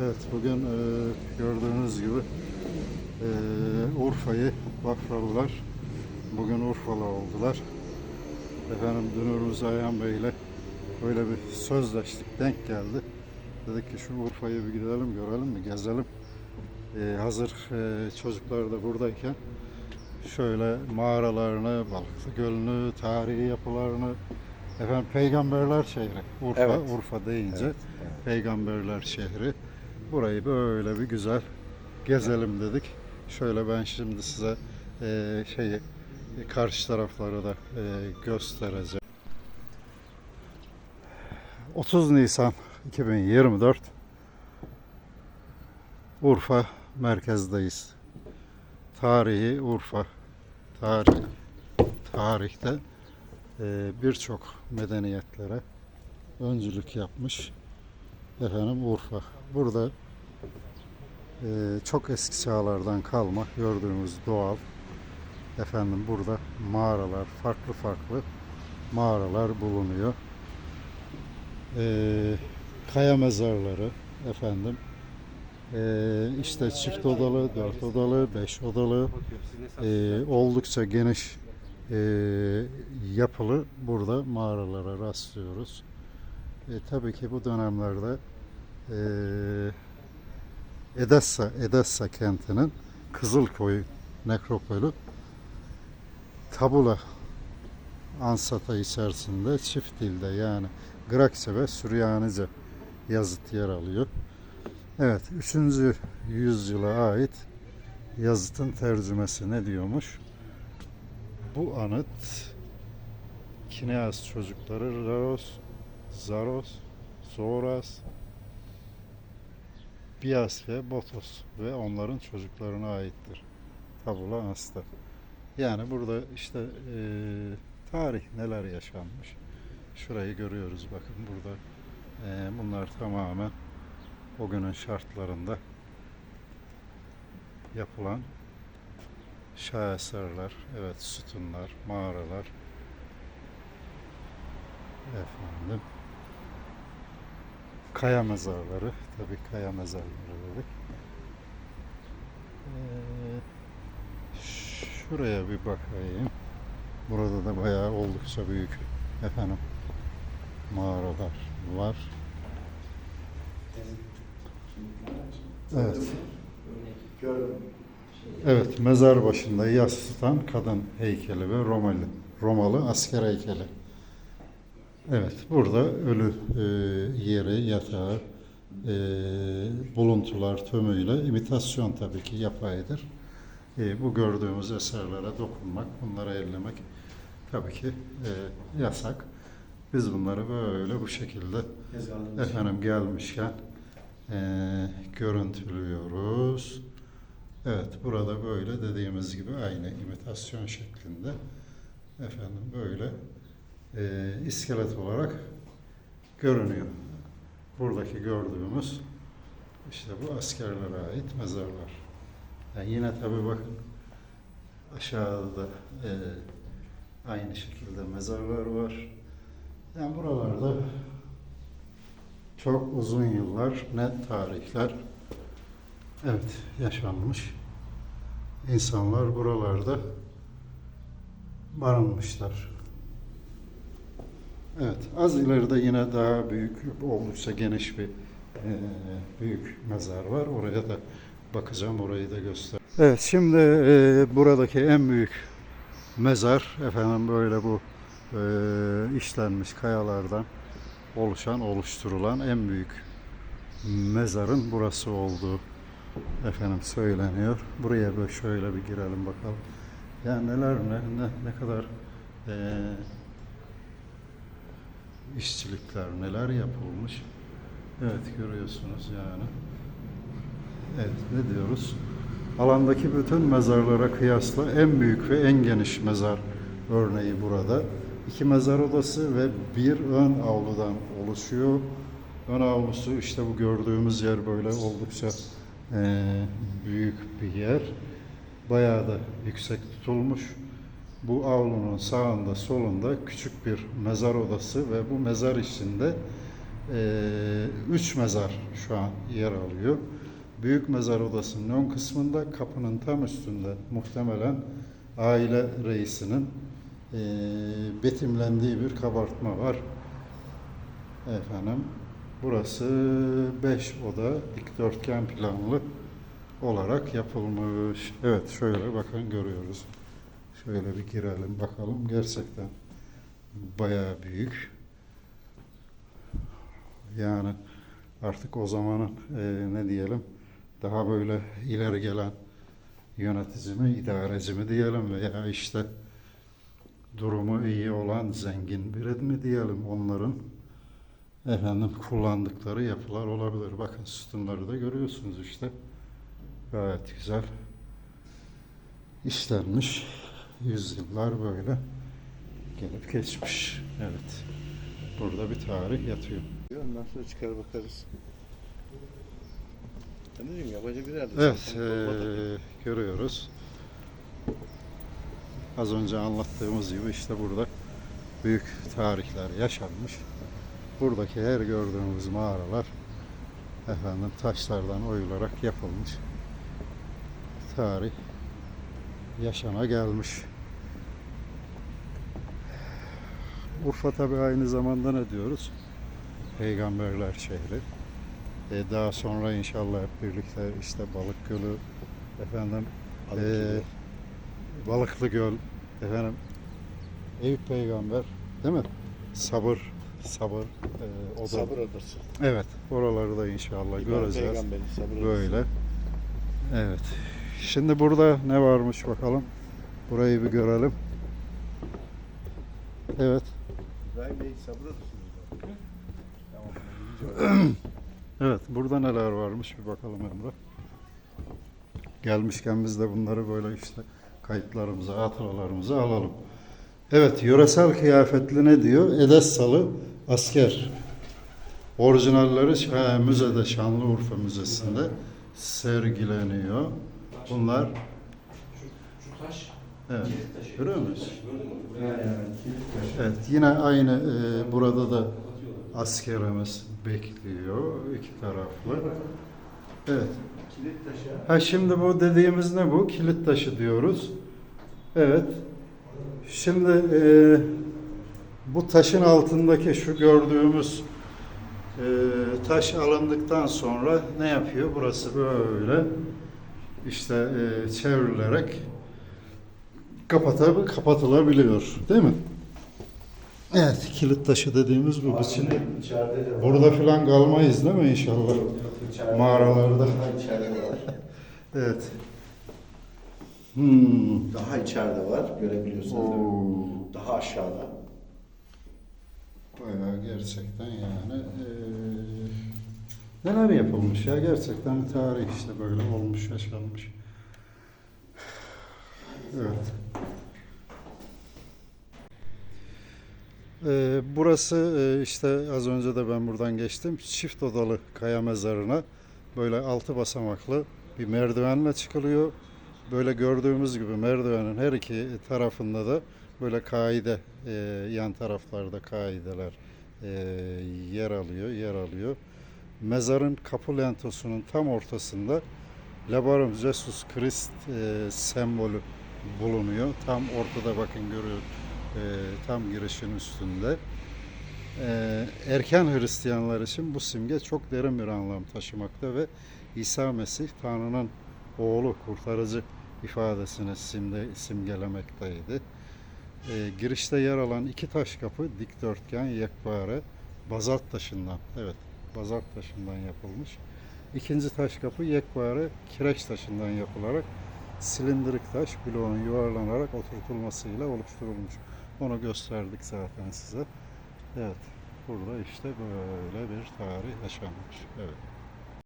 Evet bugün e, gördüğünüz gibi e, Urfa'yı Bafralılar bugün Urfalı oldular. Efendim dünürümüz Ayhan Bey ile öyle bir sözleştik denk geldi. Dedik ki şu Urfa'yı bir gidelim görelim mi gezelim. E, hazır e, çocuklar da buradayken şöyle mağaralarını, Balıklı Gölü'nü, tarihi yapılarını efendim peygamberler şehri Urfa, Evet. Urfa deyince peygamberler şehri. Burayı böyle bir güzel gezelim dedik. Şöyle ben şimdi size e, şeyi karşı tarafları da e, göstereceğim. 30 Nisan 2024 Urfa merkezdeyiz. Tarihi Urfa. Tarih, tarihte e, birçok medeniyetlere öncülük yapmış efendim Urfa. Burada çok eski çağlardan kalma gördüğümüz doğal efendim burada mağaralar farklı farklı mağaralar bulunuyor. E, kaya mezarları efendim e, işte çift odalı, dört odalı, beş odalı oldukça geniş yapılı burada mağaralara rastlıyoruz. E, tabii ki bu dönemlerde e, Edessa, Edessa kentinin Kızılkoyu nekropolü tabula ansata içerisinde çift dilde yani Grakçe ve Süryanice yazıt yer alıyor. Evet, 3. yüzyıla ait yazıtın tercümesi ne diyormuş? Bu anıt Kineas çocukları Laros, Zaros, Zoras, Bias ve Botos ve onların çocuklarına aittir. Tabula Ansta. Yani burada işte eee, tarih neler yaşanmış. Şurayı görüyoruz bakın burada. Eee, bunlar tamamen o günün şartlarında yapılan şaheserler, evet sütunlar, mağaralar, efendim, kaya mezarları, tabii kaya mezarları dedik. Ee, şuraya bir bakayım. Burada da bayağı oldukça büyük efendim mağaralar var. Evet. Evet, mezar başında yas tutan kadın heykeli ve Romalı, Romalı asker heykeli. Evet, burada ölü e, yeri, yatağı, e, buluntular tümüyle imitasyon tabii ki yapaydır. E, bu gördüğümüz eserlere dokunmak, bunları ellemek tabii ki e, yasak. Biz bunları böyle bu şekilde efendim gelmişken e, görüntülüyoruz. Evet, burada böyle dediğimiz gibi aynı imitasyon şeklinde efendim böyle e, iskelet olarak görünüyor. Buradaki gördüğümüz işte bu askerlere ait mezarlar. Yani yine tabi bakın aşağıda da e, aynı şekilde mezarlar var. Yani buralarda çok uzun yıllar net tarihler evet yaşanmış. İnsanlar buralarda barınmışlar. Evet, az ileride yine daha büyük, oldukça geniş bir e, büyük mezar var. Oraya da bakacağım, orayı da göster. Evet, şimdi e, buradaki en büyük mezar, efendim böyle bu e, işlenmiş kayalardan oluşan, oluşturulan en büyük mezarın burası olduğu efendim söyleniyor. Buraya böyle şöyle bir girelim bakalım. Yani neler ne ne, ne kadar e, işçilikler neler yapılmış. Evet görüyorsunuz yani. Evet ne diyoruz? Alandaki bütün mezarlara kıyasla en büyük ve en geniş mezar örneği burada. İki mezar odası ve bir ön avludan oluşuyor. Ön avlusu işte bu gördüğümüz yer böyle oldukça eee, büyük bir yer. Bayağı da yüksek tutulmuş. Bu avlunun sağında solunda küçük bir mezar odası ve bu mezar içinde Ee, üç mezar şu an yer alıyor. Büyük mezar odasının ön kısmında kapının tam üstünde muhtemelen aile reisinin ee, betimlendiği bir kabartma var. Efendim burası 5 oda dikdörtgen planlı olarak yapılmış. Evet şöyle bakın görüyoruz. Şöyle bir girelim bakalım. Gerçekten bayağı büyük. Yani artık o zamanın e, ne diyelim daha böyle ileri gelen yönetici mi, idareci mi diyelim veya işte durumu iyi olan zengin biri mi diyelim onların efendim kullandıkları yapılar olabilir. Bakın sütunları da görüyorsunuz işte. Gayet güzel işlenmiş. Yüzyıllar böyle gelip geçmiş. Evet. Burada bir tarih yatıyor. Ondan sonra çıkar bakarız. Ben dedim yabancı yerde. Evet, eee, görüyoruz. Az önce anlattığımız gibi işte burada büyük tarihler yaşanmış. Buradaki her gördüğümüz mağaralar efendim taşlardan oyularak yapılmış. Tarih yaşana gelmiş. Urfa tabi aynı zamanda ne diyoruz? Peygamberler şehri. E, daha sonra inşallah hep birlikte işte Balık Gölü, efendim Balık e. Balıklı Göl, efendim Eyüp Peygamber, değil mi? Sabır, sabır. e, o da, Sabır adası. Evet, oraları da inşallah İbrahim göreceğiz. Sabır. Böyle. Evet. Şimdi burada ne varmış bakalım. Burayı bir görelim. Evet. İbrahim Bey? Tamam. Evet, burada neler varmış bir bakalım Emre. Gelmişken biz de bunları böyle işte kayıtlarımıza, hatıralarımıza alalım. Evet, yöresel kıyafetli ne diyor? Edessalı asker. Orijinalleri ha, müzede, Şanlıurfa Müzesi'nde sergileniyor. Bunlar Şu taş, evet, kilit taşı. görüyor musunuz? Gördün mü? Buraya Evet, yine aynı e, burada da askerimiz bekliyor iki taraflı. Evet. Kilit taşı. Ha şimdi bu dediğimiz ne bu? Kilit taşı diyoruz. Evet. Şimdi e, bu taşın altındaki şu gördüğümüz e, taş alındıktan sonra ne yapıyor? Burası böyle işte e, çevrilerek kapatab kapatılabiliyor. Değil mi? Evet, kilit taşı dediğimiz bu. Var. burada falan kalmayız değil mi inşallah? İçeride Mağaralarda. Daha içeride var. Evet. Hmm. Daha içeride var. Görebiliyorsunuz. Oo. Daha aşağıda. Bayağı gerçekten yani eee, neler yapılmış ya gerçekten tarih işte böyle olmuş yaşanmış. Evet. Eee, burası eee, işte az önce de ben buradan geçtim. Çift odalı kaya mezarına böyle altı basamaklı bir merdivenle çıkılıyor. Böyle gördüğümüz gibi merdivenin her iki tarafında da böyle kaide eee, yan taraflarda kaideler eee, yer alıyor, yer alıyor. Mezarın kapı lentosunun tam ortasında Labarum Jesus Christ sembolü bulunuyor. Tam ortada bakın görüyor. Eee, tam girişin üstünde. Eee, erken Hristiyanlar için bu simge çok derin bir anlam taşımakta ve İsa Mesih Tanrı'nın oğlu, kurtarıcı ifadesini simde, simgelemekteydi. Ee, girişte yer alan iki taş kapı dikdörtgen, yekpare, bazalt taşından, evet bazalt taşından yapılmış. İkinci taş kapı yekpare, kireç taşından yapılarak silindirik taş bloğun yuvarlanarak oturtulmasıyla oluşturulmuş. Onu gösterdik zaten size. Evet, burada işte böyle bir tarih yaşanmış. Evet.